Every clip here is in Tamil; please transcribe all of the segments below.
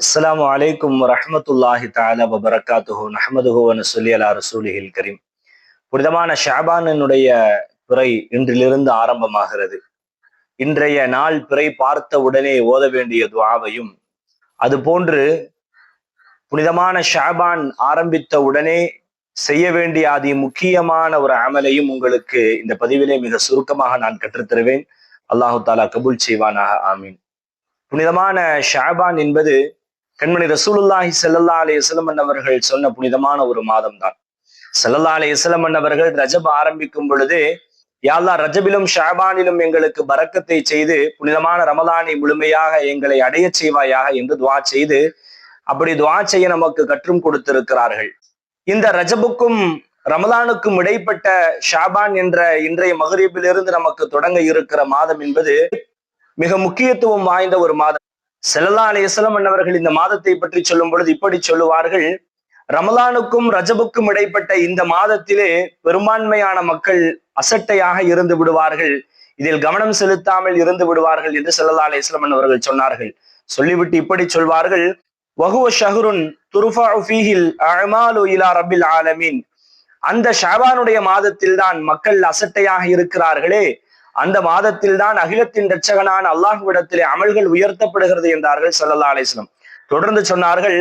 அஸ்லாம் அலைக்கும் ரஹமத்துல்லாஹி தாலா வபரகாத்துஹு. நஹ்மதுஹு சொல்லி அலா ரசூலிஹில் கரீம். புனிதமான ஷாபானினுடைய பிறை இன்றிலிருந்து ஆரம்பமாகிறது. இன்றைய நாள் பிறை பார்த்த உடனே ஓத வேண்டிய துவாவையும் அதுபோன்று புனிதமான ஷாபான் ஆரம்பித்த உடனே செய்ய வேண்டிய அதி முக்கியமான ஒரு அமலையும் உங்களுக்கு இந்த பதிவிலே மிக சுருக்கமாக நான் கற்றுத்தருவேன். அல்லாஹு தாலா கபூல் செய்வானாக. ஆமீன். புனிதமான ஷாபான் என்பது கண்மணி ரசூலுல்லாஹி செல்லல்லா ஸல்லல்லா அலைஹி அவர்கள் சொன்ன புனிதமான ஒரு மாதம் தான் செல்லல்லா ஸல்லல்லா அலைஹி அவர்கள் ரஜப் ஆரம்பிக்கும் பொழுது யாழ்லா ரஜபிலும் ஷாபானிலும் எங்களுக்கு பறக்கத்தை செய்து புனிதமான ரமலானை முழுமையாக எங்களை அடைய செய்வாயாக என்று துவா செய்து அப்படி துவா செய்ய நமக்கு கற்றும் கொடுத்திருக்கிறார்கள். இந்த ரஜபுக்கும் ரமலானுக்கும் இடைப்பட்ட ஷாபான் என்ற இன்றைய மகரீபிலிருந்து நமக்கு தொடங்க இருக்கிற மாதம் என்பது மிக முக்கியத்துவம் வாய்ந்த ஒரு மாதம். செல்லல்லா அலையசலம் அன்னவர்கள் இந்த மாதத்தை பற்றி சொல்லும் பொழுது இப்படி சொல்லுவார்கள். ரமலானுக்கும் ரஜபுக்கும் இடைப்பட்ட இந்த மாதத்திலே பெரும்பான்மையான மக்கள் அசட்டையாக இருந்து விடுவார்கள். இதில் கவனம் செலுத்தாமல் இருந்து விடுவார்கள் என்று செல்லல்லா அலையம் அவர்கள் சொன்னார்கள். சொல்லிவிட்டு இப்படி சொல்வார்கள். வகுவ ஷஹருன் துருஃபா ஃபீஹில் இலா ரபில் ஆலமீன். அந்த ஷாபானுடைய மாதத்தில் தான் மக்கள் அசட்டையாக இருக்கிறார்களே. அந்த மாதத்தில் தான் அகிலத்தின் இரட்சகனான அல்லாஹுவிடத்திலே அமல்கள் உயர்த்தப்படுகிறது என்றார்கள் சல்லல்லா அலிஸ்லம் தொடர்ந்து சொன்னார்கள்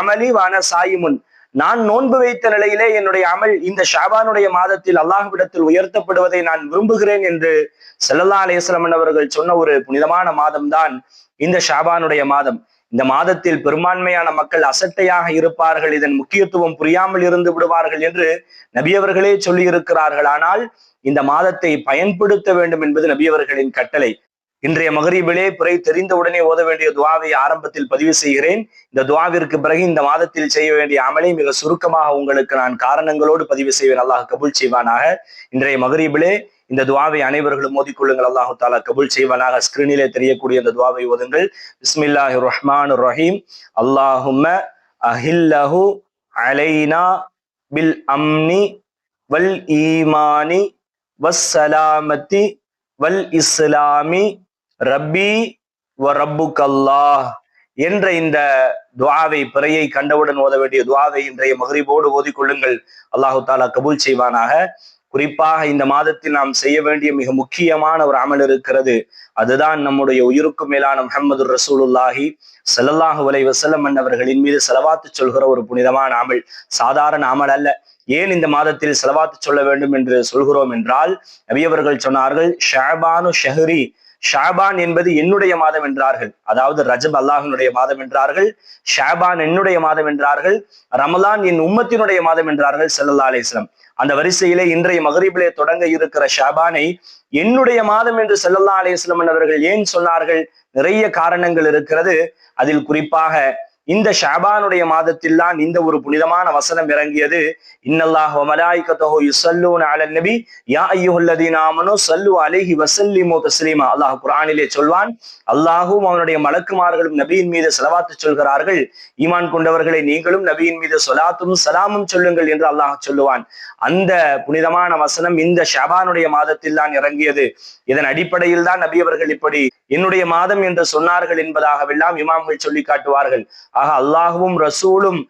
அமலி வான சாயிமுன். நான் நோன்பு வைத்த நிலையிலே என்னுடைய அமல் இந்த ஷாபானுடைய மாதத்தில் அல்லாஹுவிடத்தில் உயர்த்தப்படுவதை நான் விரும்புகிறேன் என்று செல்லல்லா அலேஸ்லமன் அவர்கள் சொன்ன ஒரு புனிதமான மாதம் தான் இந்த ஷாபானுடைய மாதம். இந்த மாதத்தில் பெரும்பான்மையான மக்கள் அசட்டையாக இருப்பார்கள் இதன் முக்கியத்துவம் புரியாமல் இருந்து விடுவார்கள் என்று நபியவர்களே சொல்லியிருக்கிறார்கள். ஆனால் இந்த மாதத்தை பயன்படுத்த வேண்டும் என்பது நபியவர்களின் கட்டளை. இன்றைய மகரீபிலே பிறை தெரிந்தவுடனே ஓத வேண்டிய துவாவை ஆரம்பத்தில் பதிவு செய்கிறேன். இந்த துவாவிற்கு பிறகு இந்த மாதத்தில் செய்ய வேண்டிய அமலை மிக சுருக்கமாக உங்களுக்கு நான் காரணங்களோடு பதிவு செய்வேன். அல்லாஹ் கபூல் செய்வானாக. இன்றைய மகரீபிலே இந்த துவாவை அனைவர்களும் மோதிக்கொள்ளுங்கள். அல்லாஹு தாலா கபூல் செய்வானாக. ஸ்கிரீனிலே தெரியக்கூடிய இந்த துவாவை ஓதுங்கள். பிஸ்மில்லாஹி ரஹ்மான் ரஹீம் அல்லாஹும்ம அஹில்லஹு அலைனா பில் அம்னி வல் ஈமானி வஸ்ஸலாமத்தி வல் இஸ்லாமி ரப்பி வ ரப்புக்கல்லாஹ் என்ற இந்த துவாவை பிறையை கண்டவுடன் ஓத வேண்டிய துவாவை இன்றைய மகரிபோடு ஓதிக்கொள்ளுங்கள். அல்லாஹு தாலா கபூல் செய்வானாக. குறிப்பாக இந்த மாதத்தில் நாம் செய்ய வேண்டிய மிக முக்கியமான ஒரு அமல் இருக்கிறது. அதுதான் நம்முடைய உயிருக்கும் மேலான முகமது ரசூலுல்லாஹி செல்லல்லாஹு வலை வசல்லம் அவர்களின் மீது செலவாத்து சொல்கிற ஒரு புனிதமான அமல். சாதாரண அமல் அல்ல. ஏன் இந்த மாதத்தில் செலவாத்து சொல்ல வேண்டும் என்று சொல்கிறோம் என்றால் நபியவர்கள் சொன்னார்கள் ஷாபானு ஷஹரி ஷாபான் என்பது என்னுடைய மாதம் என்றார்கள். அதாவது ரஜப் அல்லாஹினுடைய மாதம் என்றார்கள் ஷாபான் என்னுடைய மாதம் என்றார்கள் ரமலான் என் உம்மத்தினுடைய மாதம் என்றார்கள் செல்லல்லா அலிஸ்லாம் அந்த வரிசையிலே இன்றைய மகரீபிலே தொடங்க இருக்கிற ஷாபானை என்னுடைய மாதம் என்று செல்லல்லா அலிஸ்லம் அவர்கள் ஏன் சொன்னார்கள்? நிறைய காரணங்கள் இருக்கிறது. அதில் குறிப்பாக இந்த ஷாபானுடைய மாதத்தில் தான் இந்த ஒரு புனிதமான வசனம் இறங்கியது. இன்னல்லாஹ் மலாய்கத்தஹு நபி. யா அய்யுஹல்லதீன நாமனோ ஸல்லு அலைஹி தஸ்லீமா. அல்லாஹ் குர்ஆனிலே சொல்வான் அல்லாஹும் அவனுடைய மலக்குமார்களும் நபியின் மீது செலவாத்து சொல்கிறார்கள். ஈமான் கொண்டவர்களை நீங்களும் நபியின் மீது சொலாத்தும் சலாமும் சொல்லுங்கள் என்று அல்லாஹ் சொல்லுவான். அந்த புனிதமான வசனம் இந்த ஷாபானுடைய மாதத்தில் தான் இறங்கியது. இதன் அடிப்படையில் தான் நபி அவர்கள் இப்படி என்னுடைய மாதம் என்று சொன்னார்கள் என்பதாகவெல்லாம் இமாம்கள் சொல்லி காட்டுவார்கள். ஆக அல்லாஹுவும் ரசூலும்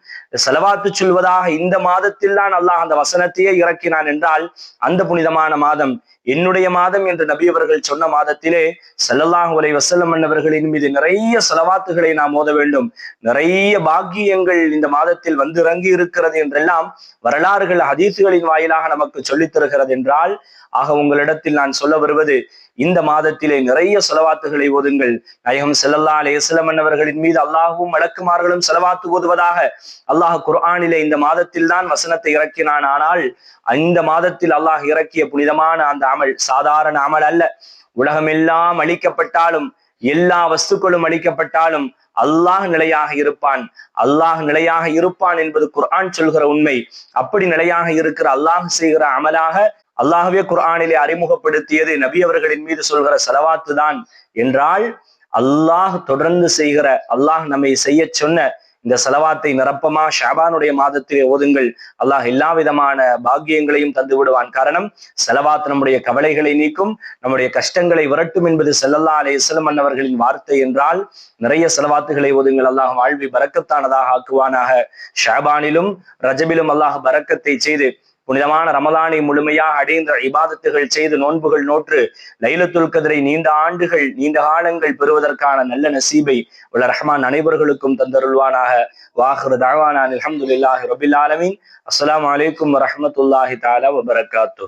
செலவாத்து சொல்வதாக இந்த மாதத்தில் தான் அல்லாஹ் அந்த வசனத்தையே இறக்கினான் என்றால் அந்த புனிதமான மாதம் என்னுடைய மாதம் என்று நபி அவர்கள் சொன்ன மாதத்திலே செல்லல்லாஹு உலை வசல்லம் அன்னவர்களின் மீது நிறைய செலவாத்துகளை நாம் ஓத வேண்டும். நிறைய பாக்கியங்கள் இந்த மாதத்தில் வந்து இறங்கி இருக்கிறது என்றெல்லாம் வரலாறுகள் ஹதீசுகளின் வாயிலாக நமக்கு சொல்லித் தருகிறது என்றால் ஆக உங்களிடத்தில் நான் சொல்ல வருவது இந்த மாதத்திலே நிறைய செலவாத்துகளை ஓதுங்கள். நயகம் செல்லல்லா அலேஸ்லம் அவர்களின் மீது அல்லாஹும் வழக்குமார்களும் செலவாத்து ஓதுவதாக அல்லாஹ் குர்ஆனிலே இந்த மாதத்தில் தான் வசனத்தை இறக்கினான். ஆனால் இந்த மாதத்தில் அல்லாஹ் இறக்கிய புனிதமான அந்த அமல் சாதாரண அமல் அல்ல. உலகமெல்லாம் அழிக்கப்பட்டாலும் எல்லா வஸ்துக்களும் அழிக்கப்பட்டாலும் அல்லாஹ் நிலையாக இருப்பான். அல்லாஹ் நிலையாக இருப்பான் என்பது குர்ஆன் சொல்கிற உண்மை. அப்படி நிலையாக இருக்கிற அல்லாஹ் செய்கிற அமலாக அல்லாஹவே குர்ஆனிலே அறிமுகப்படுத்தியது நபி அவர்களின் மீது சொல்கிற செலவாத்து தான் என்றால் அல்லாஹ் தொடர்ந்து செய்கிற அல்லாஹ் நம்மை செய்ய சொன்ன இந்த செலவாத்தை நிரப்பமா ஷாபானுடைய மாதத்திலே ஓதுங்கள். அல்லாஹ் எல்லா விதமான பாக்கியங்களையும் தந்து விடுவான். காரணம் செலவாத் நம்முடைய கவலைகளை நீக்கும் நம்முடைய கஷ்டங்களை விரட்டும் என்பது செல்லல்லா அலே இஸ்லம் வார்த்தை என்றால் நிறைய செலவாத்துகளை ஓதுங்கள். அல்லாஹ் வாழ்வி பறக்கத்தானதாக ஆக்குவானாக. ஷாபானிலும் ரஜபிலும் அல்லாஹ் பறக்கத்தை செய்து புனிதமான ரமலானை முழுமையாக அடைந்த இபாதத்துகள் செய்து நோன்புகள் நோற்று லைலத்துல் கதிரை நீண்ட ஆண்டுகள் நீண்ட காலங்கள் பெறுவதற்கான நல்ல நசீபை உள்ள ரஹ்மான் அனைவர்களுக்கும் தந்தருள்வானாக. வாஹர் தாவானான் அலமதுல்லாஹி ரபில் ஆலமின். அஸ்லாம் வலைக்கும் வரமத்துல்லாஹி தாலா வபரகாத்து